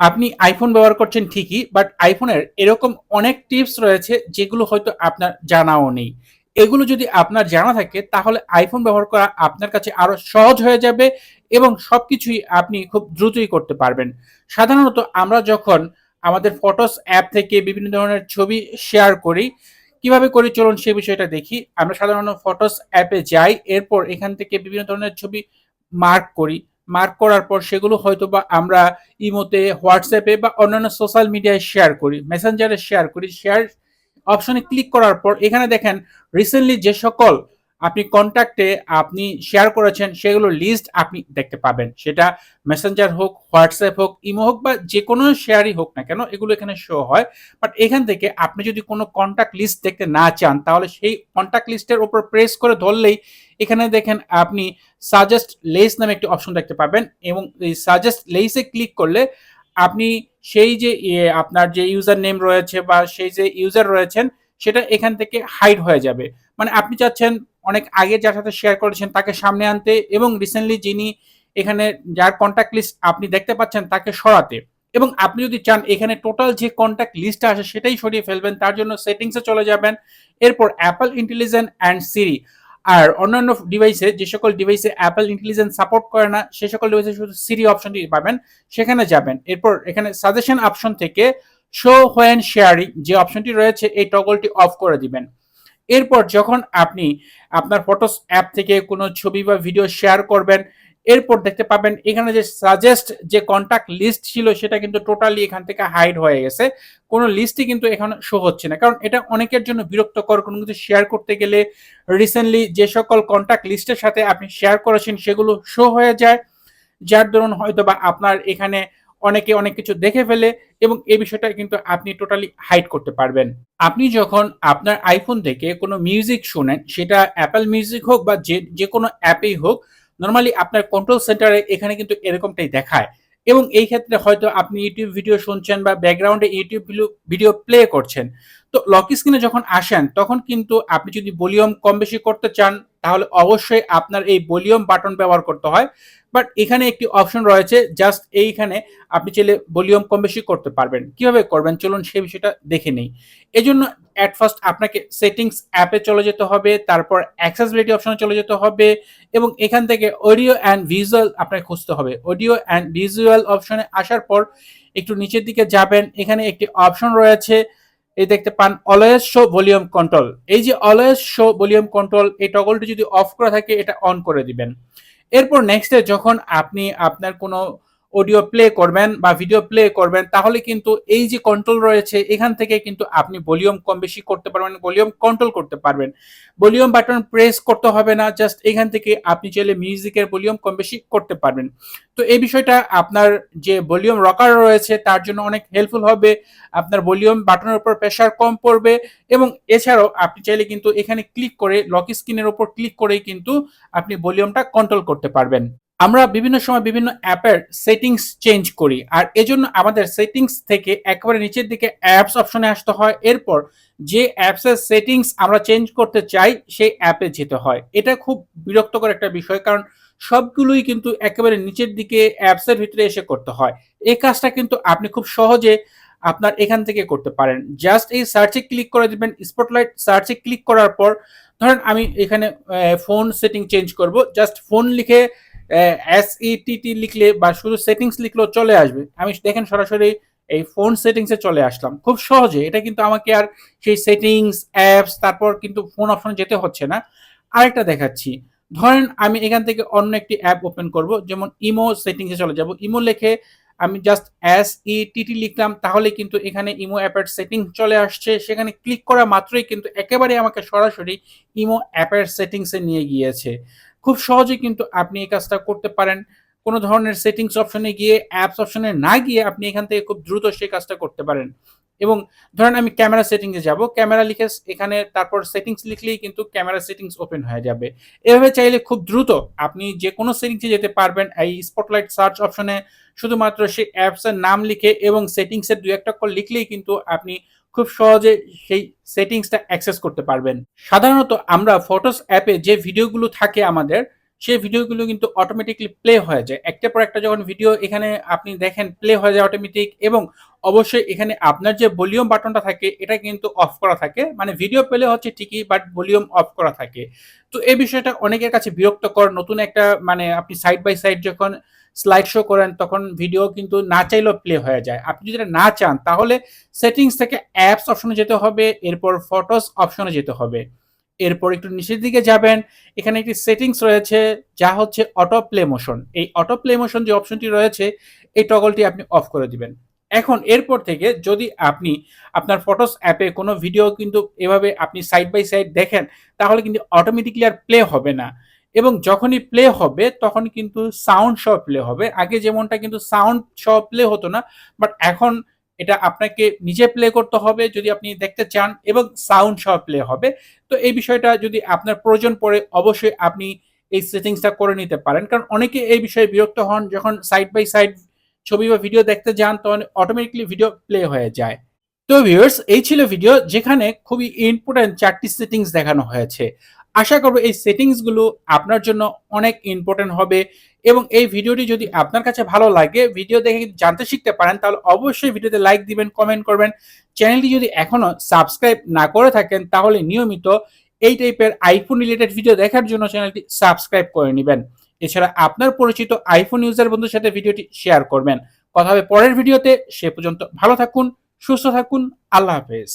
আপনি আইফোন ব্যবহার করছেন ঠিকই, বাট আইফোনের এরকম অনেক টিপস রয়েছে যেগুলো হয়তো আপনার জানাও নেই। এগুলো যদি আপনার জানা থাকে তাহলে আইফোন ব্যবহার করা আপনার কাছে আরও সহজ হয়ে যাবে এবং সবকিছুই আপনি খুব দ্রুতই করতে পারবেন। সাধারণত আমরা যখন আমাদের ফটোস অ্যাপ থেকে বিভিন্ন ধরনের ছবি শেয়ার করি, কীভাবে করি চলুন সে বিষয়টা দেখি। আমরা সাধারণত ফটোস অ্যাপে যাই, এরপর এখান থেকে বিভিন্ন ধরনের ছবি মার্ক করি। মার্ক করার পর সেগুলো হয়তো বা আমরা ইমোতে, হোয়াটসঅ্যাপে বা অন্যান্য সোশ্যাল মিডিয়ায় শেয়ার করি। মেসেঞ্জারে শেয়ার করি। শেয়ার অপশনে ক্লিক করার পর এখানে দেখেন রিসেন্টলি যে সকল আপনি কনট্যাক্টে আপনি শেয়ার করেছেন সেগুলোর লিস্ট আপনি দেখতে পাবেন। সেটা মেসেঞ্জার হোক, হোয়াটসঅ্যাপ হোক, ইমো হোক বা যে কোনো শেয়ারই হোক না কেন এগুলো এখানে শো হয়। বাট এখান থেকে আপনি যদি কোনো কনট্যাক্ট লিস্ট দেখতে না চান তাহলে সেই কনট্যাক্ট লিস্টের উপর প্রেস করে ধরলেই এখানে দেখেন আপনি সাজেস্ট লেস নামে একটি অপশন দেখতে পাবেন এবং এই সাজেস্ট লেইসে ক্লিক করলে আপনি সেই যে আপনার যে ইউজার নেম রয়েছে বা সেই যে ইউজার রয়েছেন সেটা এখান থেকে হাইড হয়ে যাবে। মানে আপনি চাচ্ছেন অনেক আগে যার সাথে শেয়ার করেছেন তাকে সামনে আনতে এবং রিসেন্টলি যিনি এখানে যার কনট্যাক্ট লিস্ট আপনি দেখতে পাচ্ছেন তাকে সরাতে। এবং আপনি যদি চান এখানে টোটাল যে কনট্যাক্ট লিস্টটা আসে সেটাই সরিয়ে ফেলবেন। তার জন্য সেটিংসে চলে যাবেন। এরপর Apple Intelligence অ্যান্ড সিরি আর অন্যান্য ডিভাইসে যে সকল ডিভাইসে অ্যাপল ইন্টেলিজেন্স সাপোর্ট করে না, সে সকল ডিভাইসে শুধু Siri অপশনটি পাবেন। সেখানে যাবেন। এরপর এখানে সাজেশন অপশন থেকে শো হোয়েন শেয়ারিং যে অপশনটি রয়েছে, এই টগলটি অফ করে দিবেন। এরপর যখন আপনি আপনার ফটোস অ্যাপ থেকে কোনো ছবি বা ভিডিও শেয়ার করবেন, এরপর দেখতে পাবেন এখানে যে সাজেস্ট যে কনট্যাক্ট লিস্ট ছিল সেটা কিন্তু টোটালি এখান থেকে হাইড হয়ে গেছে। কোনো লিস্টই কিন্তু এখানে শো হচ্ছে না। কারণ এটা অনেকের জন্য বিরক্তকর কোনো কিছু শেয়ার করতে গেলে রিসেন্টলি যে সকল কনট্যাক্ট লিস্টের সাথে আপনি শেয়ার করেছেন সেগুলো শো হয়ে যায়। যার দরুন হয়তোবা আপনার এখানে অনেকে অনেক কিছু দেখে ফেলে এবং এই বিষয়টা কিন্তু আপনি টোটালি হাইড করতে পারবেন। আপনি যখন আপনার আইফোন থেকে কোনো মিউজিক শোনেন সেটা Apple মিউজিক হোক বা যে যে কোনো অ্যাপেই হোক, নর্মালি আপনার কন্ট্রোল সেন্টারে এখানে কিন্তু এরকমটাই দেখায়। এবং এই ক্ষেত্রে হয়তো আপনি ইউটিউব ভিডিও শুনছেন বা ব্যাকগ্রাউন্ডে ইউটিউব ভিডিও প্লে করছেন। তো লক স্ক্রিনে যখন আসেন তখন কিন্তু আপনি যদি ভলিউম কম বেশি করতে চান তাহলে অবশ্যই আপনার এই ভলিউম বাটন ব্যবহার করতে হয়। বাট এখানে একটি অপশন রয়েছে জাস্ট এইখানে আপনি চাইলে ভলিউম কম বেশি করতে পারবেন। কীভাবে করবেন চলুন সেই বিষয়টা দেখে নেই। এজন্য এট ফার্স্ট আপনাকে সেটিংস অ্যাপে চলে যেতে হবে, তারপর অ্যাক্সেসিবিলিটি অপশনে চলে যেতে হবে এবং এখান থেকে অডিও অ্যান্ড ভিজুয়াল আপনাকে খুঁজতে হবে। অডিও অ্যান্ড ভিজুয়াল অপশনে আসার পর একটু নিচের দিকে যাবেন। এখানে একটি অপশন রয়েছে এই দেখতে পান অলওয়েজ শো ভলিউম কন্ট্রোল। এই যে অলওয়েজ শো ভলিউম কন্ট্রোল এই টগলটি যদি অফ করা থাকে, এটা অন করে দিবেন। এরপর নেক্সটে যখন আপনি আপনার কোনো অডিও প্লে করবেন বা ভিডিও প্লে করবেন তাহলে কিন্তু এই যে কন্ট্রোল রয়েছে এখান থেকে কিন্তু আপনি ভলিউম কম বেশি করতে পারবেন, ভলিউম কন্ট্রোল করতে পারবেন। ভলিউম বাটন প্রেস করতে হবে না। জাস্ট এখান থেকে আপনি চাইলে মিউজিকের ভলিউম কম বেশি করতে পারবেন। তো এই বিষয়টা আপনার যে ভলিউম রকার রয়েছে তার জন্য অনেক হেল্পফুল হবে। আপনার ভলিউম বাটনের উপর প্রেশার কম পড়বে এবং এছাড়াও আপনি চাইলে কিন্তু এখানে ক্লিক করে লক স্ক্রিনের উপর ক্লিক করেই কিন্তু আপনি ভলিউমটা কন্ট্রোল করতে পারবেন। আমরা বিভিন্ন সময় বিভিন্ন অ্যাপের সেটিংস চেঞ্জ করি। আর এজন্য আমাদের সেটিংস থেকে একেবারে নিচের দিকে অ্যাপস অপশনে আসতে হয়। এরপর যে অ্যাপসের সেটিংস আমরা চেঞ্জ করতে চাই, সেই অ্যাপে যেতে হয়। এটা খুব বিরক্তকর একটা বিষয়, কারণ সবগুলোই কিন্তু একেবারে নিচের দিকে অ্যাপসের ভিতরে এসে করতে হয়। এই কাজটা কিন্তু আপনি খুব সহজে আপনার এখান থেকে করতে পারেন। জাস্ট এই সার্চে ক্লিক করে দিবেন। স্পটলাইট সার্চে ক্লিক করার পর, ধরেন আমি এখানে ফোন সেটিং চেঞ্জ করব। জাস্ট ফোন লিখে এস-ই-টি-টি লিখলে বা শুধু সেটিংস লিখলেও চলে আসবে। আমি দেখেন সরাসরি এই ফোন সেটিংসে চলে আসলাম। খুব সহজে এটা কিন্তু আমাকে আর সেই সেটিংস, অ্যাপস তারপর কিন্তু ফোন অপশনে যেতে হচ্ছে না। আরেকটা দেখাচ্ছি। ধরেন আমি এখান থেকে অন্য একটি অ্যাপ ওপেন করব। যেমন ইমো সেটিংসে চলে যাব। ইমো লিখে আমি জাস্ট এস-ই-টি-টি লিখলাম তাহলে কিন্তু এখানে ইমো অ্যাপের সেটিং চলে আসছে। সেখানে ক্লিক করা মাত্রই কিন্তু একেবারে আমাকে সরাসরি ইমো অ্যাপের সেটিংসে নিয়ে গিয়েছে। খুব সহজেই কিন্তু আপনি এই কাজটা করতে পারেন। কোনো ধরনের সেটিংস অপশনে গিয়ে অ্যাপস অপশনে না গিয়ে আপনি এখান থেকে খুব দ্রুত সেই কাজটা করতে পারেন। এবং ধরেন আমি ক্যামেরা সেটিংসে যাব। ক্যামেরা লিখে এখানে তারপর সেটিংস লিখলেই কিন্তু ক্যামেরা সেটিংস ওপেন হয়ে যাবে। এভাবে চাইলে খুব দ্রুত আপনি যেকোনো সেটিংসে যেতে পারবেন। এই স্পটলাইট সার্চ অপশনে শুধুমাত্র সেই অ্যাপসের নাম লিখে এবং সেটিংসের ২-১ টা অক্ষর লিখলেই কিন্তু আপনি খুব সহজে সেই সেটিংসটা অ্যাক্সেস করতে পারবেন। সাধারণত আমরা ফটোস অ্যাপে যে ভিডিওগুলো থাকে আমাদের সেই ভিডিওগুলো কিন্তু অটোমেটিক্যালি প্লে হয়ে যায়। একটার পর একটা যখন ভিডিও এখানে আপনি দেখেন প্লে হয়ে যায় অটোমেটিক এবং অবশ্যই এখানে আপনার যে ভলিউম বাটনটা থাকে এটা কিন্তু অফ করা থাকে। মানে ভিডিও প্লে হচ্ছে ঠিকই বাট ভলিউম অফ করা থাকে। তো এই বিষয়টা অনেকের কাছে বিরক্তকর। নতুন একটা মানে আপনি সাইড বাই সাইড যখন স্লাইড শো করেন তখন ভিডিও কিন্তু না চাইলেও প্লে হয়ে যায়। আপনি যদি না চান তাহলে সেটিংস থেকে অ্যাপস অপশনে যেতে হবে, এরপর ফটোস অপশনে যেতে হবে। এরপর একটু নিচের দিকে যাবেন। এখানে একটি সেটিংস রয়েছে যা হচ্ছে অটো প্লে মোশন। এই অটো প্লে মোশন যে অপশনটি রয়েছে, এই টগলটি আপনি অফ করে দিবেন। এখন এরপর থেকে যদি আপনি আপনার ফটোস অ্যাপে কোনো ভিডিও কিন্তু এভাবে আপনি সাইড বাই সাইড দেখেন, তাহলে কিন্তু অটোমেটিক্যালি আর প্লে হবে না। এবং যখনই প্লে হবে, তখন কিন্তু সাউন্ড সহ প্লে হবে। আগে যেমনটা কিন্তু সাউন্ড সহ প্লে হতো না। বাট এখন এটা আপনাকে নিজে প্লে করতে হবে যদি আপনি দেখতে চান এবং সাউন্ড সহ প্লে হবে। তো এই বিষয়টা যদি আপনার প্রয়োজন পড়ে অবশ্যই আপনি এই সেটিংসটা করে নিতে পারেন। কারণ অনেকে এই বিষয়ে বিরক্ত হন, যখন সাইড বাই সাইড ছবি বা ভিডিও দেখতে যান, তখন অটোমেটিক্যালি ভিডিও প্লে হয়ে যায়। তো ভিউয়ার্স এই ছিল ভিডিও যেখানে খুবই ইম্পোর্টেন্ট ৪ টি সেটিংস দেখানো হয়েছে। আশা করব এই সেটিংসগুলো আপনার জন্য অনেক ইম্পর্টেন্ট হবে এবং এই ভিডিওটি যদি আপনার কাছে ভালো লাগে ভিডিও দেখে জানতে শিখতে পারেন তাহলে অবশ্যই ভিডিওতে লাইক দিবেন, কমেন্ট করবেন। চ্যানেলটি যদি এখনও সাবস্ক্রাইব না করে থাকেন তাহলে নিয়মিত এই টাইপের আইফোন রিলেটেড ভিডিও দেখার জন্য চ্যানেলটি সাবস্ক্রাইব করে নেবেন এছাড়া আপনার পরিচিত আইফোন ইউজার বন্ধুর সাথে ভিডিওটি শেয়ার করবেন। কথা হবে পরের ভিডিওতে। সে পর্যন্ত ভালো থাকুন, সুস্থ থাকুন। আল্লাহ হাফেজ।